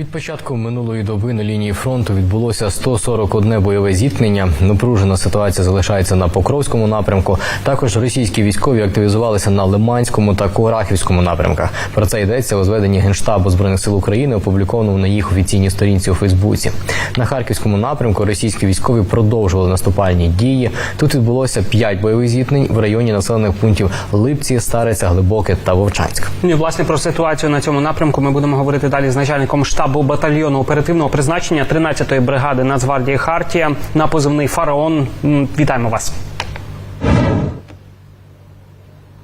Від початку минулої доби на лінії фронту відбулося 141 бойове зіткнення. Напружена ситуація залишається на Покровському напрямку. Також російські військові активізувалися на Лиманському та Курахівському напрямках. Про це йдеться у зведенні Генштабу збройних сил України, опублікованому на їх офіційній сторінці у Фейсбуці. На харківському напрямку російські військові продовжували наступальні дії. Тут відбулося 5 бойових зіткнень в районі населених пунктів Липці, Стариця, Глибоке та Вовчанськ. Ну, І, власне, про ситуацію на цьому напрямку ми будемо говорити далі з начальником штабу батальйону оперативного призначення 13-ї бригади Нацгвардії Хартія на позивний Фараон. Вітаємо вас.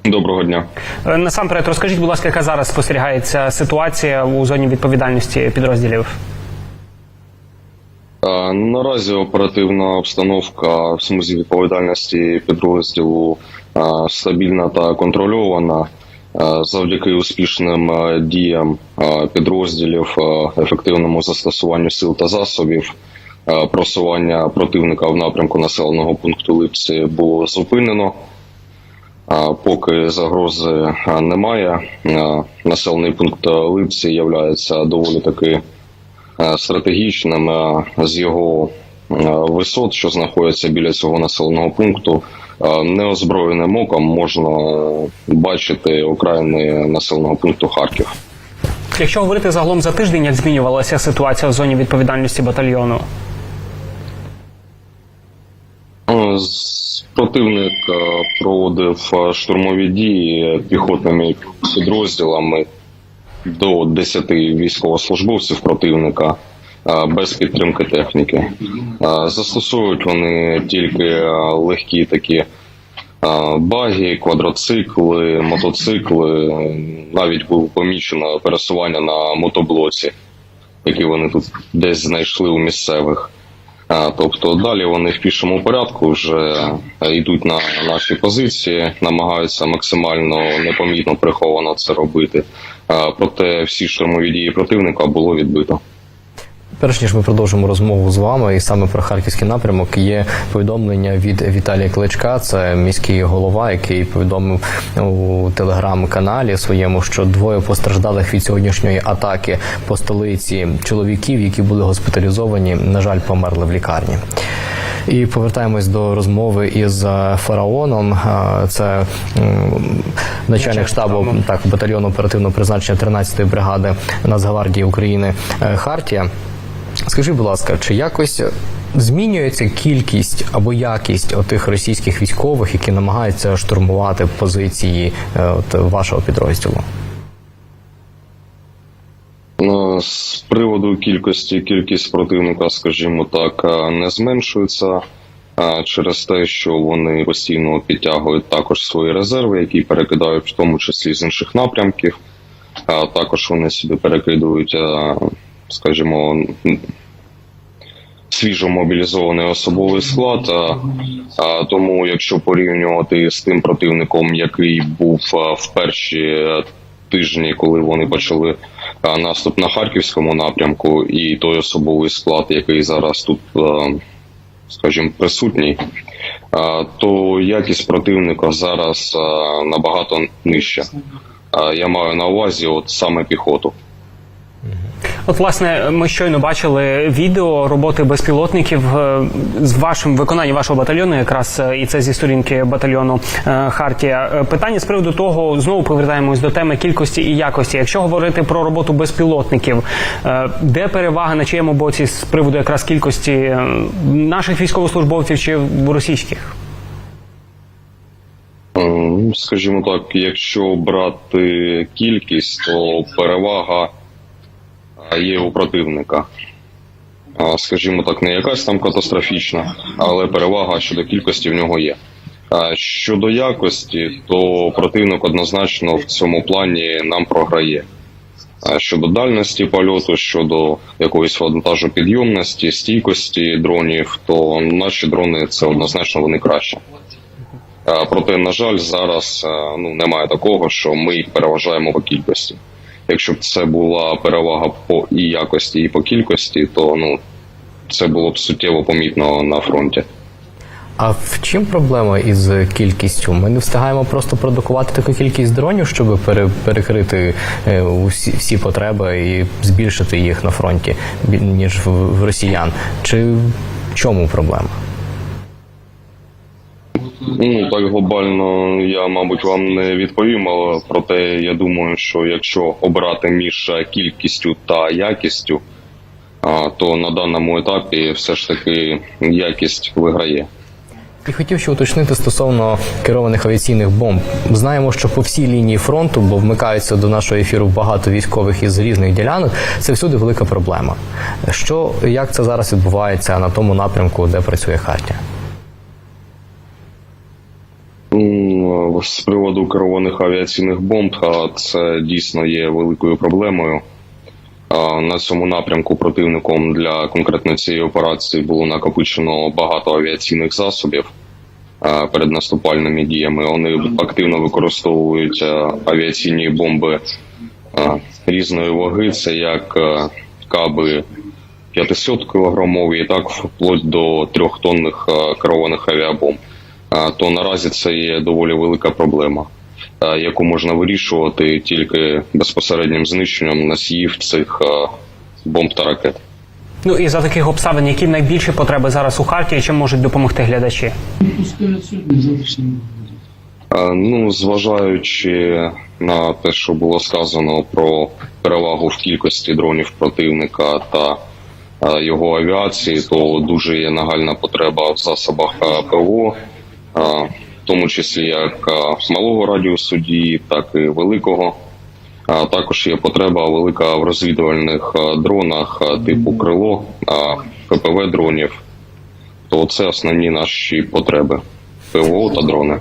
Доброго дня. Е, Насамперед, розкажіть, будь ласка, яка зараз спостерігається ситуація у зоні відповідальності підрозділів? Е, Наразі оперативна обстановка в смузі відповідальності підрозділу е, стабільна та контрольована. Е, Завдяки успішним е, діям е, підрозділів, ефективному застосуванню сил та засобів, просування противника в напрямку населеного пункту Липці було зупинено. Поки загрози немає, населений пункт Липці є доволі таки стратегічним. З його висот, що знаходяться біля цього населеного пункту, неозброєним оком можна бачити окраїни населеного пункту Харків. Якщо говорити загалом за тиждень, як змінювалася ситуація в зоні відповідальності батальйону? Е, Противник е, проводив е, штурмові дії піхотними підрозділами до 10 військовослужбовців противника е, без підтримки техніки. Застосовують вони тільки легкі такі баги, квадроцикли, мотоцикли. Навіть було помічено пересування на мотоблоці, які вони тут десь знайшли у місцевих. Тобто далі вони в пішому порядку вже йдуть на наші позиції, намагаються максимально непомітно приховано це робити. Проте всі штурмові дії противника було відбито. Перш ніж ми продовжимо розмову з вами, і саме про харківський напрямок є повідомлення від Віталія Кличка, це міський голова, який повідомив у телеграм-каналі своєму, що двоє постраждалих від сьогоднішньої атаки по столиці чоловіків, які були госпіталізовані, на жаль, померли в лікарні. І повертаємось до розмови із фараоном. Це начальник штабу так батальйону оперативного призначення 13-ї бригади Нацгвардії України е, Хартія. Скажи, будь ласка, чи якось змінюється кількість або якість отих російських військових, які намагаються штурмувати позиції е, от, вашого підрозділу? Ну, З приводу кількості, кількість противника, скажімо так, е, не зменшується е, через те, що вони постійно підтягують також свої резерви, які перекидають в тому числі з інших напрямків. Е, Також вони собі перекидують, скажімо, свіжо мобілізований особовий склад. А, а, тому, якщо порівнювати з тим противником, який був в перші е, тижні, коли вони почали наступ на харківському напрямку, і той особовий склад, який зараз тут, скажімо, присутній, то якість противника зараз набагато нижча. Я маю на увазі, от саме піхоту. От, власне, ми щойно бачили відео роботи безпілотників е, з вашим виконанням вашого батальйону, якраз е, і це зі сторінки батальйону е, Хартія. Питання з приводу того, знову повертаємось до теми кількості і якості. Якщо говорити про роботу безпілотників, де перевага на чиєму боці з приводу якраз кількості наших військовослужбовців чи російських? Ем, Скажімо так, якщо брати кількість, то перевага є у противника. Скажімо так, не якась там катастрофічна, але перевага щодо кількості в нього є. Щодо якості, то противник однозначно в цьому плані нам програє. Щодо дальності польоту, щодо якоїсь вантажопідйомності, стійкості дронів, то наші дрони це однозначно вони краще. Проте, на жаль, зараз ну немає такого, що ми їх переважаємо по кількості. Якщо б це була перевага по і якості, і по кількості, то ну це було б суттєво помітно на фронті. А в чим проблема із кількістю? Ми не встигаємо просто продукувати таку кількість дронів, щоб пере- перекрити е, усі всі потреби і збільшити їх на фронті, ніж в росіян. Чи в чому проблема? Ну так глобально я, мабуть, вам не відповім, але проте я думаю, що якщо обрати між е, кількістю та якістю, то на даному етапі все ж таки якість виграє. І хотів ще уточнити стосовно керованих авіаційних бомб. Знаємо, що по всій лінії фронту, бо вмикаються до нашого ефіру багато військових із різних ділянок, це всюди велика проблема. Що як це зараз відбувається на тому напрямку, де працює Хартія? М, З приводу керованих авіаційних бомб, це дійсно є великою проблемою. На цьому напрямку противником для конкретно цієї операції було накопичено багато авіаційних засобів перед наступальними діями. Вони активно використовують авіаційні бомби різної ваги. Це як каби 500 кілограмові, так вплоть до трьохтонних керованих авіабомб. То наразі це є доволі велика проблема, яку можна вирішувати тільки безпосереднім знищенням носіїв цих бомб та ракет. Ну і за таких обставин, які найбільші потреби зараз у Хартії, чим можуть допомогти глядачі? Ну, зважаючи на те, що було сказано про перевагу в кількості дронів противника та його авіації, то дуже є нагальна потреба в засобах ПВО, в тому числі як малого радіусу так і великого. Також є потреба велика в розвідувальних дронах типу крило, ППВ дронів. То це основні наші потреби ПВО та дрони.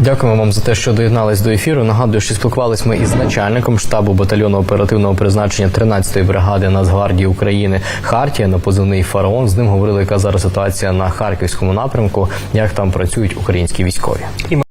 Дякуємо вам за те, що доєднались до ефіру. Нагадую, що спілкувались ми із начальником штабу батальйону оперативного призначення 13-ї бригади Нацгвардії України Хартія на позивний фараон. З ним говорили, яка зараз ситуація на харківському напрямку, як там працюють українські військові.